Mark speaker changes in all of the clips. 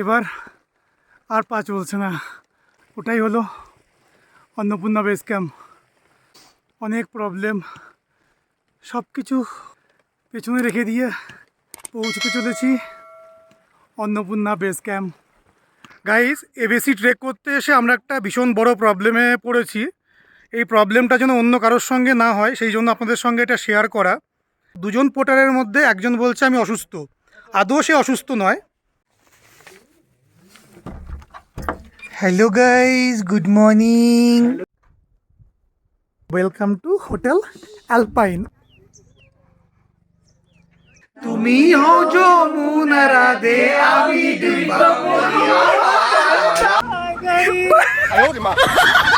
Speaker 1: এবার আর পা চলছে না। ওটাই হলো অন্নপূর্ণা বেস ক্যাম্প অনেক প্রবলেম সব কিছু পেছনে রেখে দিয়ে পৌঁছতে চলেছি Annapurna base camp guys ABC trek করতে এসে আমরা একটা ভীষণ বড় প্রবলেমে পড়েছি। এই প্রবলেমটা যেন অন্য কারোর সঙ্গে না হয়, সেই জন্য আপনাদের সঙ্গে এটা শেয়ার করা। দুজন পোটারের মধ্যে একজন বলছে, আমি অসুস্থ। আদৌ সে অসুস্থ নয়। Hello guys good morning welcome to hotel Alpine তুমি হও যমুনা রাধে আমি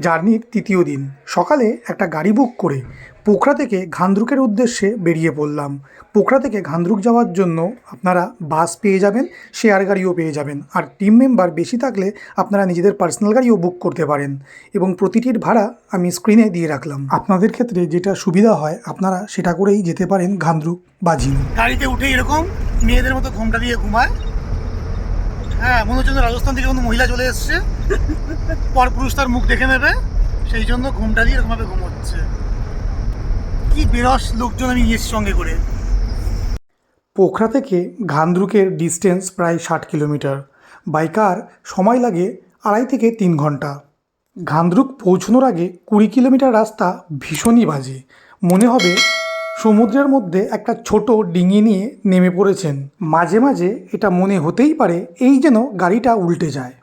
Speaker 1: জার্নির তৃতীয় দিন। সকালে একটা গাড়ি বুক করে পোখরা থেকে ঘান্দ্রুকের উদ্দেশ্যে বেরিয়ে পড়লাম। পোখরা থেকে ঘান্দ্রুক যাওয়ার জন্য আপনারা বাস পেয়ে যাবেন শেয়ার গাড়িও পেয়ে যাবেন। আর টিম মেম্বার বেশি থাকলে আপনারা নিজেদের পার্সোনাল গাড়িও বুক করতে পারেন এবং প্রতিটির ভাড়া আমি স্ক্রিনে দিয়ে রাখলাম। আপনাদের ক্ষেত্রে যেটা সুবিধা হয়, আপনারা সেটা করেই যেতে পারেন ঘান্দ্রুক বা গাড়িতে উঠে এরকম মেয়েদের মতো ঘোমটা দিয়ে ঘুমায়। হ্যাঁ মনে হচ্ছে রাজস্থান থেকে কোনো মহিলা চলে এসছে। পর পুরুষ তার মুখ দেখে নেবে। সেই জন্য ঘুমটা দিয়ে এরকমভাবে ঘুমোচ্ছে কি বিরস লোকজন আমি নিয়েছি সঙ্গে করে। পোখরা থেকে ঘান্দ্রুকের ডিস্টেন্স প্রায় ষাট কিলোমিটার। বাইকার সময় লাগে আড়াই থেকে তিন ঘণ্টা। ঘান্দ্রুক পৌঁছানোর আগে কুড়ি কিলোমিটার রাস্তা ভীষণই বাজে। মনে হবে সমুদ্রের মধ্যে একটা ছোট ডিঙি নিয়ে নেমে পড়েছেন। মাঝে মাঝে এটা মনে হতেই পারে এই যেন গাড়িটা উল্টে যায়।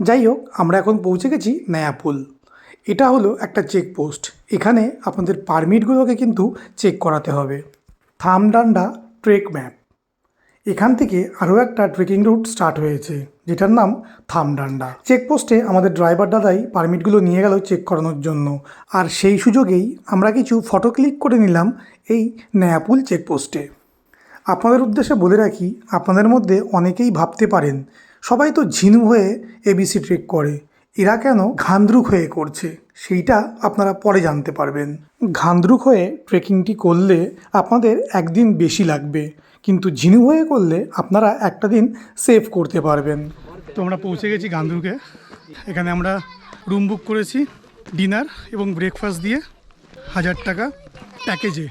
Speaker 1: যাই হোক, আমরা এখন পৌঁছে গেছি নয়াপুল এটা হলো একটা চেকপোস্ট। এখানে আপনাদের পারমিটগুলোকে কিন্তু চেক করাতে হবে। Thamdanda trek map. এখান থেকে আরও একটা ট্রেকিং রুট স্টার্ট হয়েছে, যেটার নাম থামডান্ডা। চেকপোস্টে আমাদের ড্রাইভার দাদাই পারমিটগুলো নিয়ে গেল চেক করানোর জন্য। আর সেই সুযোগেই আমরা কিছু ফটো ক্লিক করে নিলাম এই নয়াপুল চেকপোস্টে। আপনাদের উদ্দেশ্যে বলে রাখি, আপনাদের মধ্যে অনেকেই ভাবতে পারেন, সবাই তো ঝিনু হয়ে এবিসি ট্রেক করে, এরা কেন ঘান্দ্রুক হয়ে করছে? সেইটা আপনারা পরে জানতে পারবেন। ঘান্দ্রুক হয়ে ট্রেকিংটি করলে আপনাদের একদিন বেশি লাগবে, কিন্তু ঝিনু হয়ে করলে আপনারা একটা দিন সেভ করতে পারবেন। তো আমরা পৌঁছে গেছি গান্দ্রুকে এখানে আমরা রুম বুক করেছি, ডিনার এবং ব্রেকফাস্ট দিয়ে হাজার টাকা প্যাকেজে।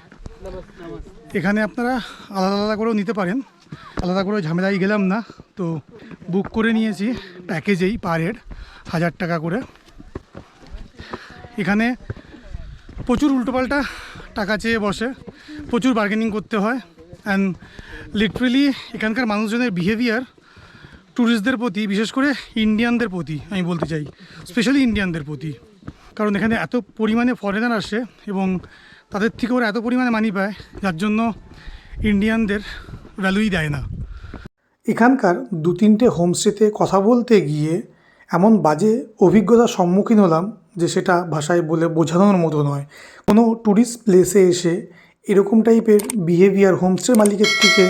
Speaker 1: এখানে আপনারা আলাদা আলাদা করেও নিতে পারেন। আলাদা করে ঝামেলায় গেলাম না, তো বুক করে নিয়েছি প্যাকেজেই পার হেড হাজার টাকা করে। এখানে প্রচুর উল্টোপাল্টা টাকা চেয়ে বসে, প্রচুর বার্গেনিং করতে হয়। অ্যান্ড লিটারেলি এখানকার মানুষজনের বিহেভিয়ার ট্যুরিস্টদের প্রতি, বিশেষ করে ইন্ডিয়ানদের প্রতি, আমি বলতে চাই স্পেশালি ইন্ডিয়ানদের প্রতি। কারণ এখানে এত পরিমাণে ফরেনার আসে এবং তাদের থেকে ওরা এত পরিমাণে মানি পায়, যার জন্য ইন্ডিয়ানদের ভ্যালুই দেয় না। এখানকার দু তিনটে হোমস্টেতে কথা বলতে গিয়ে এমন বাজে অভিজ্ঞতার সম্মুখীন হলাম যে সেটা ভাষায় বলে বোঝানোর মতো নয়। কোনো ট্যুরিস্ট প্লেসে এসে এরকম টাইপের বিহেভিয়ার হোমস্টে মালিকের থেকে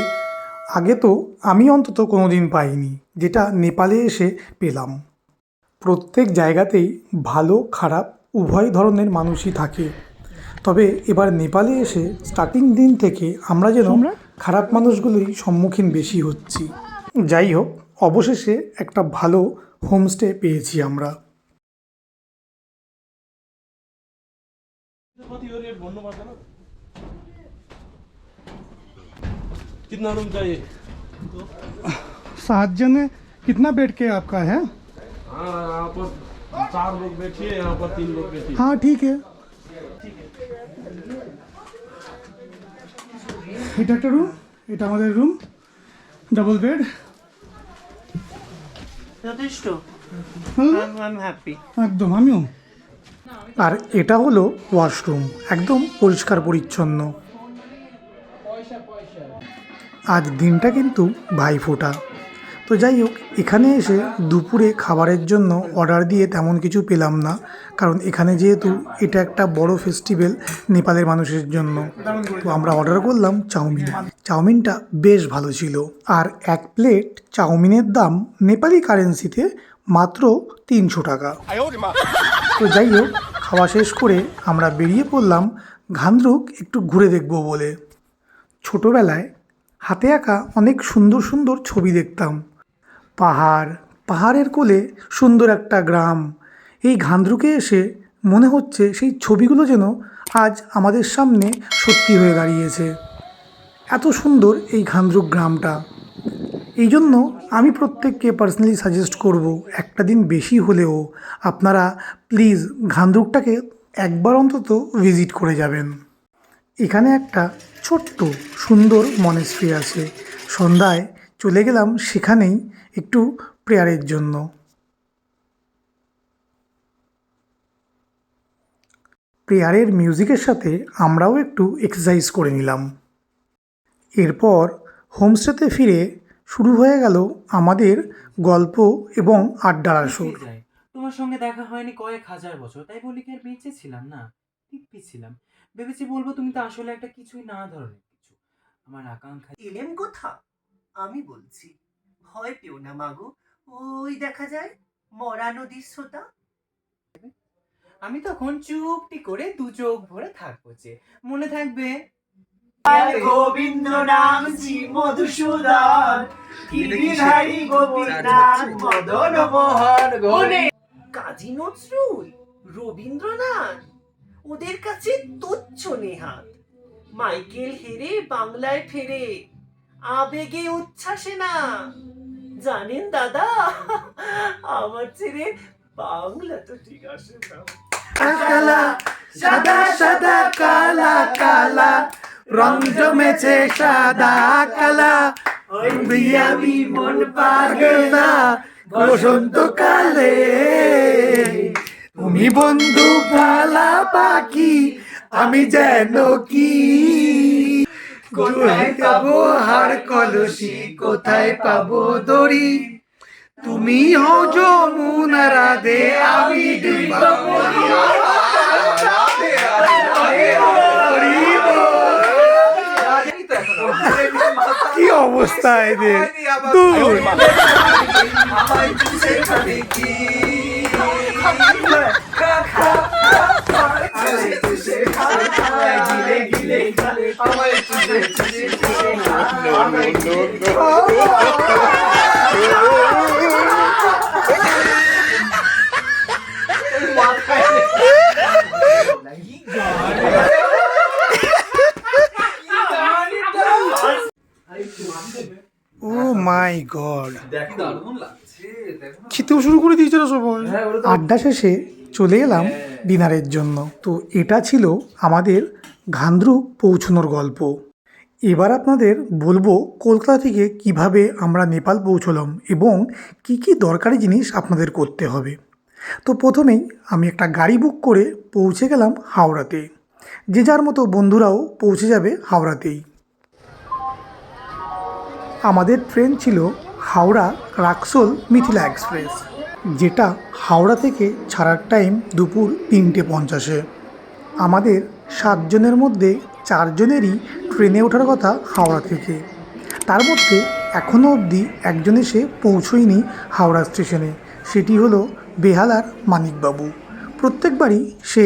Speaker 1: আগে তো আমি অন্তত কোনো দিন পাইনি, যেটা নেপালে এসে পেলাম। প্রত্যেক জায়গাতেই ভালো, খারাপ উভয় ধরনের মানুষই থাকে। তবে এবার নেপালে এসে স্টার্টিং দিন থেকে আমরা যেন খারাপ মানুষগুলোই সম্মুখীন বেশি হচ্ছি যাই হোক অবশেষে একটা ভালো হোমস্টে পেয়েছি আমরা
Speaker 2: कितना रूम चाहिए
Speaker 1: सात जने कितना बेड के आपका है
Speaker 2: हाँ यहाँ पर चार लोग बैठिए यहाँ पर तीन लोग बैठिए
Speaker 1: हाँ ठीक है এটা একটা রুম এটা আমাদের রুম ডাবল বেড
Speaker 3: যথেষ্ট।
Speaker 1: একদম আমিও। আর এটা হলো ওয়াশরুম একদম পরিষ্কার পরিচ্ছন্ন। আজ দিনটা কিন্তু ভাইফোঁটা। তো যাই হোক এখানে এসে দুপুরে খাবারের জন্য অর্ডার দিয়ে তেমন কিছু পেলাম না। কারণ এখানে যেহেতু এটা একটা বড় ফেস্টিভ্যাল নেপালের মানুষের জন্য। তো আমরা অর্ডার করলাম চাউমিন। চাউমিনটা বেশ ভালো ছিল। আর এক প্লেট চাউমিনের দাম নেপালি কারেন্সিতে মাত্র তিনশো টাকা। তো যাই হোক, খাওয়া শেষ করে আমরা বেরিয়ে পড়লাম ঘান্দ্রুক একটু ঘুরে দেখব বলে। ছোটোবেলায় হাতে আঁকা অনেক সুন্দর সুন্দর ছবি দেখতাম। পাহাড়, পাহাড়ের কোলে সুন্দর একটা গ্রাম। এই ঘান্দ্রুকে এসে মনে হচ্ছে সেই ছবিগুলো যেন আজ আমাদের সামনে সত্যি হয়ে দাঁড়িয়েছে। এত সুন্দর এই ঘান্দ্রুক গ্রামটা। এই জন্য আমি প্রত্যেককে পার্সোনালি সাজেস্ট করব, একটা দিন বেশি হলেও আপনারা প্লিজ ঘান্দ্রুকটাকে একবার অন্তত ভিজিট করে যাবেন। এখানে একটা ছোট্ট সুন্দর মনেস্ট্রি আছে। সন্ধ্যায় চলে গেলাম সেখানেই একটু প্রেয়ারের জন্য। প্রেয়ারের মিউজিকের সাথে আমরাও একটু এক্সারসাইজ করে নিলাম। এরপর হোমস্টেতে ফিরে শুরু হয়ে গেল আমাদের গল্প এবং আড্ডার আসর।
Speaker 4: তোমার সঙ্গে দেখা হয়নি কয়েক হাজার বছর তাই বলি কি আর বেঁচে ছিলাম? না দিব্যি ছিলাম। ভেবেছি বলব তুমি তো আসলে একটা কিছুই না ধরনের কিছু। আমার আকাঙ্ক্ষা
Speaker 5: এলেম কোথা? আমি বলছি ভয় পেও না মাগো ওই দেখা যায় মরা নদীর শ্রোতা
Speaker 4: আমি তখন চুপটি করে দু চোখ ভরে থাকব যে মনে থাকবে।
Speaker 5: গোবিন্দ নাম শ্রী মধুসূদন গিরিধারী গোপীনাথ মদন মোহন গনে কাজী নজরুল রবীন্দ্রনাথ ওদের কাছে তুচ্ছ নেহাত। মাইকেল হেরে বাংলায় ফেরে আবেগে উচ্ছ্বাসে না। জানেন দাদা আমার ছেড়ে বাংলা তো ঠিক আসে না।
Speaker 1: কালা, সাদা সাদা, কালা কালা। রং জমেছে সাদা, কালা।
Speaker 5: আমি মন পাগল
Speaker 1: না বসন্তকালে তুমি বন্ধু পালা পাখি, আমি যেন কি? কোথায় পাবো হার কলসি, কোথায় পাবো দড়ি? তুমি হও যমুনা রাধে আমি কি অবস্থা এদের? দূর। ও শুরু করে দিয়েছে না সবাই? আড্ডা শেষে চলে এলাম ডিনারের জন্য। তো এটা ছিল আমাদের ঘান্দ্রু পৌঁছনোর গল্প। এবার আপনাদের বলব কলকাতা থেকে কীভাবে আমরা নেপাল পৌঁছলাম এবং কি কি দরকারি জিনিস আপনাদের করতে হবে। তো প্রথমেই আমি একটা গাড়ি বুক করে পৌঁছে গেলাম হাওড়াতে। যে যার মতো বন্ধুরাও পৌঁছে যাবে হাওড়াতেই। আমাদের ট্রেন ছিল হাওড়া রাক্সোল মিথিলা এক্সপ্রেস। যেটা হাওড়া থেকে ছাড়ার টাইম দুপুর তিনটে পঞ্চাশে। আমাদের সাতজনের মধ্যে চারজনেরই ট্রেনে ওঠার কথা হাওড়া থেকে। তার মধ্যে এখনও অবধি একজন এসে পৌঁছয়নি হাওড়া স্টেশনে সেটি হলো বেহালার মানিকবাবু। প্রত্যেকবারই সে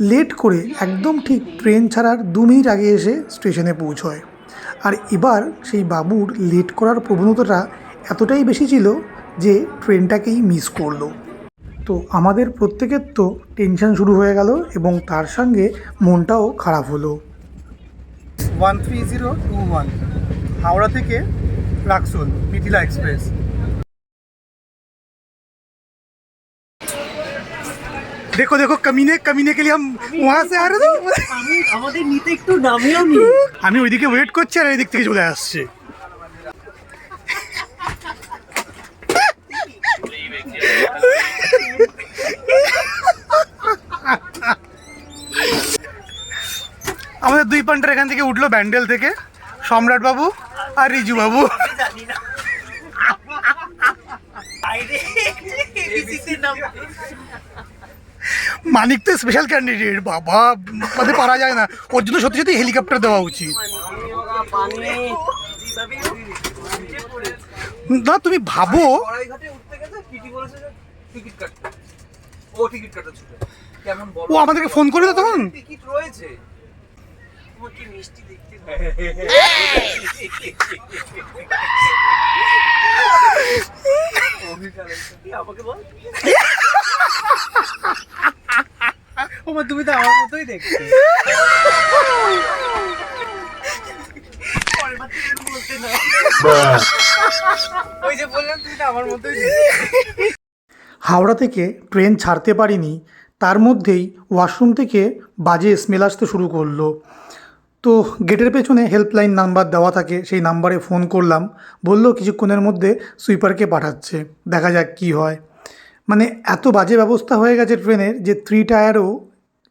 Speaker 1: লেট করে একদম ঠিক ট্রেন ছাড়ার দু মিনিট আগে এসে স্টেশনে পৌঁছয়। আর এবার সেই বাবুর লেট করার প্রবণতাটা এতটাই বেশি ছিল যে ট্রেনটাকেই মিস করল। তো আমাদের প্রত্যেকের তো টেনশন শুরু হয়ে গেল এবং তার সঙ্গে মনটাও খারাপ হলো। One three zero two one Howrah থেকে রাক্সোল মিথিলা এক্সপ্রেস। দেখো দেখো কমিনে কমিনে কে লিয়ে হাম সে আ রহে
Speaker 5: আমি আমাদের নিতে একটু নামিও নি।
Speaker 1: আমি ওইদিকে ওয়েট করছি আর এইদিক থেকে চলে আসছে। আমাদের দুই পান্টার এখান থেকে উঠল ব্যান্ডেল থেকে। সম্রাট বাবু আর রিজু বাবু। মানিক তো স্পেশাল ক্যান্ডিডেট বাবা মানে পারা যায় না। ওর জন্য সত্যি সত্যি হেলিকপ্টার দেওয়া উচিত। না তুমি ভাবো।
Speaker 6: ও
Speaker 1: আমাদেরকে ফোন করে দাও তখন।
Speaker 6: টিকিট রয়েছে।
Speaker 5: তোমার কি মিষ্টি দেখতে
Speaker 6: আমাকে বল।
Speaker 3: ওমা তুমি তো আমার মতোই দেখতে। ওই যে বললাম তুমি তো আমার মতোই
Speaker 1: হাওড়া থেকে ট্রেন ছাড়তে পারিনি তার মধ্যেই ওয়াশরুম থেকে বাজে স্মেল আসতে শুরু করল। তো গেটের পেছনে হেল্পলাইন নাম্বার দেওয়া থাকে, সেই নাম্বারে ফোন করলাম, বলল কিছুক্ষণের মধ্যে সুইপারকে পাঠাচ্ছে, দেখা যাক কি হয়। মানে এত বাজে ব্যবস্থা হয়ে গেছে ট্রেনের যে থ্রি টায়ারও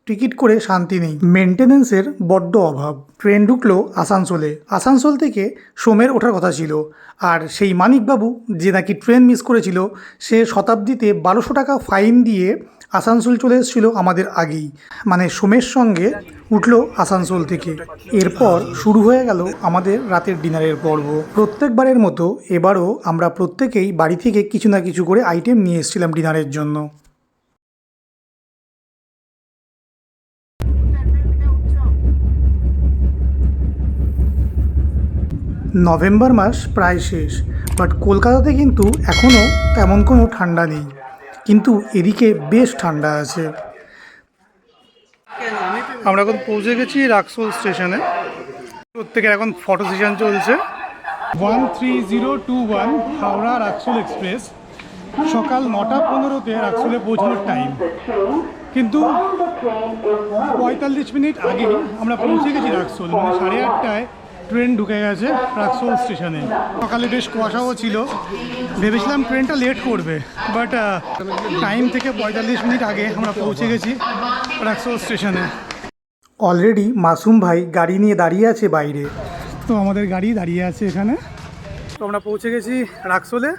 Speaker 1: টিকিট করে শান্তি নেই। মেনটেনেন্সের বড্ড অভাব। ট্রেন ঢুকলো আসানসোলে। আসানসোল থেকে সোমের ওঠার কথা ছিল। আর সেই মানিকবাবু যে নাকি ট্রেন মিস করেছিল, সে শতাব্দীতে বারোশো টাকা ফাইন দিয়ে আসানসোল চলে এসেছিল আমাদের আগেই। মানে সোমের সঙ্গে উঠল আসানসোল থেকে। এরপর শুরু হয়ে গেল আমাদের রাতের ডিনারের পর্ব। প্রত্যেকবারের মতো এবারও আমরা প্রত্যেকেই বাড়ি থেকে কিছু না কিছু করে আইটেম নিয়ে এসেছিলাম ডিনারের জন্য। নভেম্বর মাস প্রায় শেষ। বাট কলকাতাতে কিন্তু এখনও তেমন কোনো ঠান্ডা নেই। কিন্তু এদিকে বেশ ঠান্ডা আছে। আমরা এখন পৌঁছে গেছি রাক্সোল স্টেশনে। প্রত্যেকের এখন ফটো সেশন চলছে। One three zero two one Howrah Raxaul express সকাল নটা পনেরোতে রাক্সোলে পৌঁছানোর টাইম কিন্তু পঁয়তাল্লিশ মিনিট আগে আমরা পৌঁছে গেছি রাক্সোল মানে সাড়ে আটটায়। ট্রেন ঢুকে গেছে রাক্সোল স্টেশনে। সকালে বেশ কুয়াশাও ছিল। ভেবেছিলাম ট্রেনটা লেট করবে বাট টাইম থেকে পঁয়তাল্লিশ মিনিট আগে আমরা পৌঁছে গেছি রাক্সোল স্টেশনে। অলরেডি মাসুম ভাই গাড়ি নিয়ে দাঁড়িয়ে আছে বাইরে। তো আমাদের গাড়ি দাঁড়িয়ে আছে এখানে। তো আমরা পৌঁছে গেছি রাক্সোলে।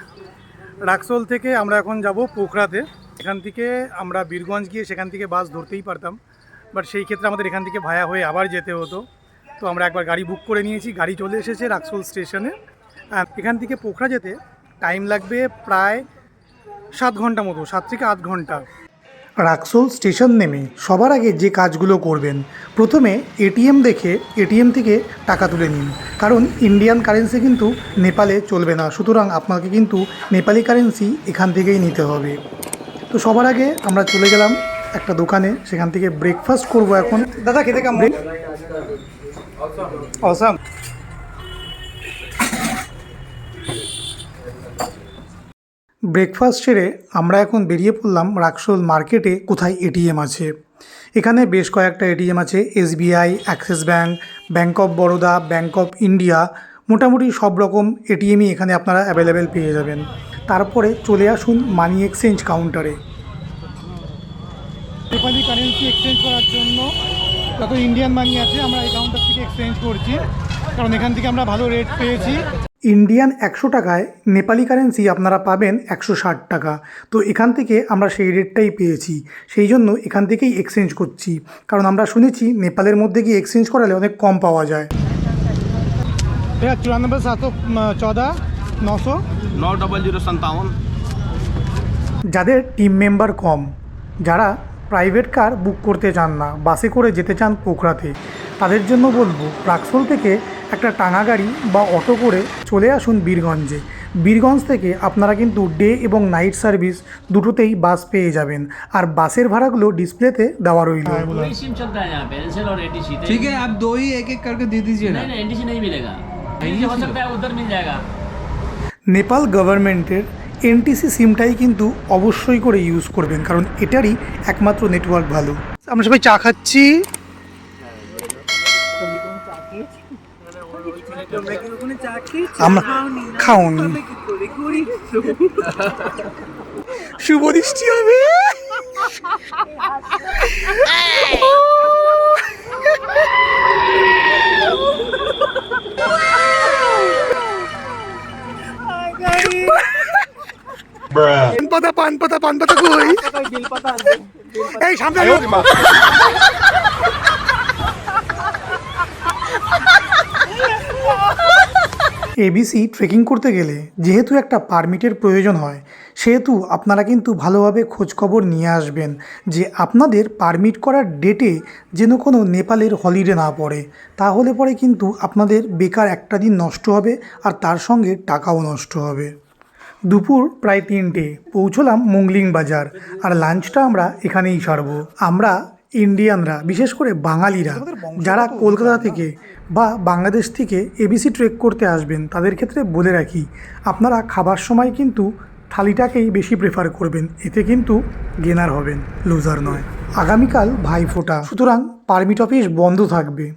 Speaker 1: রাক্সোল থেকে আমরা এখন যাব পোখরাতে। এখান থেকে আমরা বীরগঞ্জ গিয়ে সেখান থেকে বাস ধরতেই পারতাম বাট সেই ক্ষেত্রে আমাদের এখান থেকে ভায়া হয়ে আবার যেতে হতো। তো আমরা একবার গাড়ি বুক করে নিয়েছি, গাড়ি চলে এসেছে রাক্সোল স্টেশনে। এখান থেকে পোখরা যেতে টাইম লাগবে প্রায় সাত ঘণ্টা মতো, সাত থেকে আট ঘণ্টা। রাক্সোল স্টেশন নেমে সবার আগে যে কাজগুলো করবেন, প্রথমে এটিএম দেখে এটিএম থেকে টাকা তুলে নিন। কারণ ইন্ডিয়ান কারেন্সি কিন্তু নেপালে চলবে না, সুতরাং আপনাকে কিন্তু নেপালি কারেন্সি এখান থেকেই নিতে হবে। তো সবার আগে আমরা চলে গেলাম একটা দোকানে, সেখান থেকে ব্রেকফাস্ট করব এখন। দাদা, খেতে কেমন? অসাম ব্রেকফাস্ট সেরে আমরা এখন বেরিয়ে পড়লাম রাক্সোল মার্কেটে কোথায় এটিএম আছে। এখানে বেশ কয়েকটা এটিএম আছে SBI Axis bank bank of Baroda bank of India মোটামুটি সব রকম এটিএমই এখানে আপনারা অ্যাভেলেবেল পেয়ে যাবেন। তারপরে চলে আসুন মানি এক্সচেঞ্জ কাউন্টারে নেপালি কারেন্সি এক্সচেঞ্জ করার জন্য যত ইন্ডিয়ান মানি আছে আমরা এই কাউন্টার থেকে এক্সচেঞ্জ করছি। কারণ এখান থেকে আমরা ভালো রেট পেয়েছি। ইন্ডিয়ান একশো টাকায় নেপালি কারেন্সি আপনারা পাবেন একশো ষাট টাকা। তো এখান থেকে আমরা সেই রেটটাই পেয়েছি। সেই জন্য এখান থেকেই এক্সচেঞ্জ করছি। কারণ আমরা শুনেছি নেপালের মধ্যে গিয়ে এক্সচেঞ্জ করালে অনেক কম পাওয়া যায়। এটা চুরানব্বই সাতশো চৌদা নশো।
Speaker 2: ন ডবল জিরো সান্তাবন
Speaker 1: যাদের টিম মেম্বার কম যারা প্রাইভেট কার বুক করতে চান না বাসে করে যেতে চান পোখরাতে তাদের জন্য বলবো প্রাক্সল থেকে একটা টাঙা গাড়ি বা অটো করে চলে আসুন বীরগঞ্জে বীরগঞ্জ থেকে আপনারা কিন্তু ডে এবং নাইট সার্ভিস দুটোতেই বাস পেয়ে যাবেন আর বাসের ভাড়াগুলো ডিসপ্লেতে দেওয়া রইল
Speaker 7: दो ही सिम चलता है यहाँ पे एयरसेल और एटीसी
Speaker 6: ठीक है आप दो ही एक एक करके दे दीजिए ना
Speaker 7: नहीं नहीं एटीसी नहीं मिलेगा एटीसी हो सकता है उधर मिल जाएगा
Speaker 1: নেপাল গভর্নমেন্টের এনটিসি সিমটাই কিন্তু অবশ্যই করে ইউজ করবেন কারণ এটারই একমাত্র নেটওয়ার্ক ভালো। আমরা সবাই চা খাচ্ছি। আমরা
Speaker 3: খাওনি।
Speaker 1: শুভ দৃষ্টি হবে। পান পাতা পান পাতা পান পাতা কই? এই সামনে আয়। এবিসি ট্রেকিং করতে গেলে যেহেতু একটা পারমিটের প্রয়োজন হয় সেহেতু আপনারা কিন্তু ভালোভাবে খোঁজখবর নিয়ে আসবেন যে আপনাদের পারমিট করার ডেটে যেন কোনো নেপালের হলিডে না পড়ে। তাহলে পরে কিন্তু আপনাদের বেকার একটা দিন নষ্ট হবে আর তার সঙ্গে টাকাও নষ্ট হবে। দুপুর প্রায় তিনটে, পৌঁছলাম মুংলিং বাজার। আর লাঞ্চটা আমরা এখানেই সারবো। আমরা ইন্ডিয়ানরা, বিশেষ করে বাঙালিরা, যারা কলকাতা থেকে বা বাংলাদেশ থেকে এবিসি ট্রেক করতে আসবেন, তাদের ক্ষেত্রে বলে রাখি, আপনারা খাবার সময় কিন্তু থালিটাকেই বেশি প্রেফার করবেন, এতে কিন্তু গেনার হবেন লুজার নয়। আগামীকাল ভাইফোঁটা, সুতরাং পারমিট অফিস বন্ধ থাকবে।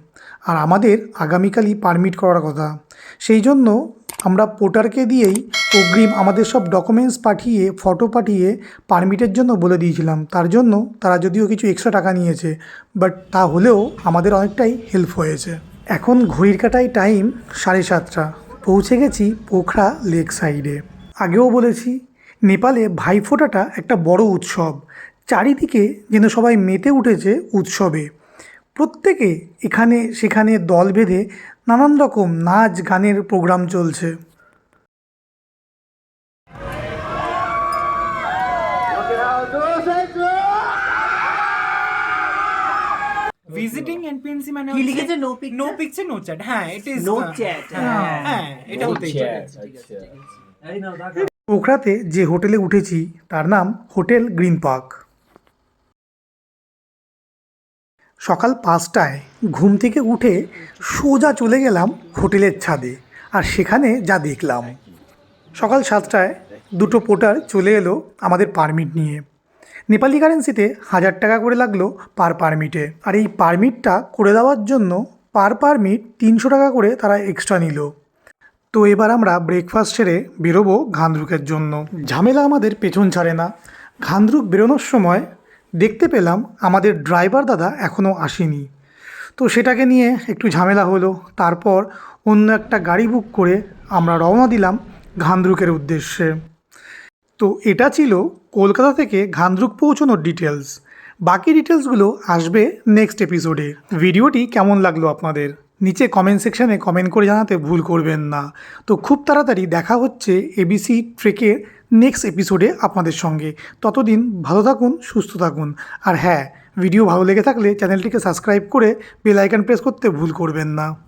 Speaker 1: আর আমাদের আগামীকালই পারমিট করার কথা। সেই জন্য আমরা পোর্টারকে দিয়েই অগ্রিম আমাদের সব ডকুমেন্টস পাঠিয়ে ফটো পাঠিয়ে পারমিটের জন্য বলে দিয়েছিলাম। তার জন্য তারা যদিও কিছু এক্সট্রা টাকা নিয়েছে বাট তা হলেও আমাদের অনেকটাই হেল্প হয়েছে। এখন ঘড়ির কাটায় টাইম সাড়ে সাতটা। পৌঁছে গেছি পোখরা লেক সাইডে আগেও বলেছি, নেপালে ভাইফোঁটাটা একটা বড় উৎসব। চারিদিকে যেন সবাই মেতে উঠেছে উৎসবে। প্রত্যেকে এখানে সেখানে দল বেঁধে নানান রকম নাচ গানের প্রোগ্রাম চলছে।
Speaker 4: ভিজিটিং এনপিএনসি মানে
Speaker 5: কি লিখেছে no pick
Speaker 4: no picture no chat হ্যাঁ ইট ইজ
Speaker 5: নো চ্যাট
Speaker 4: হ্যাঁ এটা হতেই পারে।
Speaker 1: পোখরাতে যে হোটেলে উঠেছি তার নাম হোটেল গ্রিন পার্ক। সকাল পাঁচটায় ঘুম থেকে উঠে সোজা চলে গেলাম হোটেলের ছাদে আর সেখানে যা দেখলাম। সকাল সাতটায় দুটো পোর্টার চলে এলো আমাদের পারমিট নিয়ে। নেপালি কারেন্সিতে হাজার টাকা করে লাগল পার পারমিটে আর এই পারমিটটা করে দেওয়ার জন্য পার পারমিট তিনশো টাকা করে তারা এক্সট্রা নিল। তো এবার আমরা ব্রেকফাস্ট সেরে বেরোবো ঘান্দ্রুকের জন্য। ঝামেলা আমাদের পেছন ছাড়ে না। ঘান্দ্রুক বেরোনোর সময় দেখতে পেলাম আমাদের ড্রাইভার দাদা এখনও আসেনি। তো সেটাকে নিয়ে একটু ঝামেলা হলো। তারপর অন্য একটা গাড়ি বুক করে আমরা রওনা দিলাম ঘান্দ্রুকের উদ্দেশ্যে। তো এটা ছিল কলকাতা থেকে ঘান্দ্রুক পৌঁছানোর ডিটেলস বাকি ডিটেলসগুলো আসবে নেক্সট এপিসোডে ভিডিওটি কেমন লাগল আপনাদের? নিচে কমেন্ট সেকশানে কমেন্ট করে জানাতে ভুল করবেন না। তো খুব তাড়াতাড়ি দেখা হচ্ছে এবিসি ট্রেকের নেক্সট এপিসোডে আপনাদের সঙ্গে। ততদিন ভালো থাকুন, সুস্থ থাকুন। আর হ্যাঁ ভিডিও ভালো লেগে থাকলে চ্যানেলটিকে সাবস্ক্রাইব করে বেল আইকন প্রেস করতে ভুল করবেন না।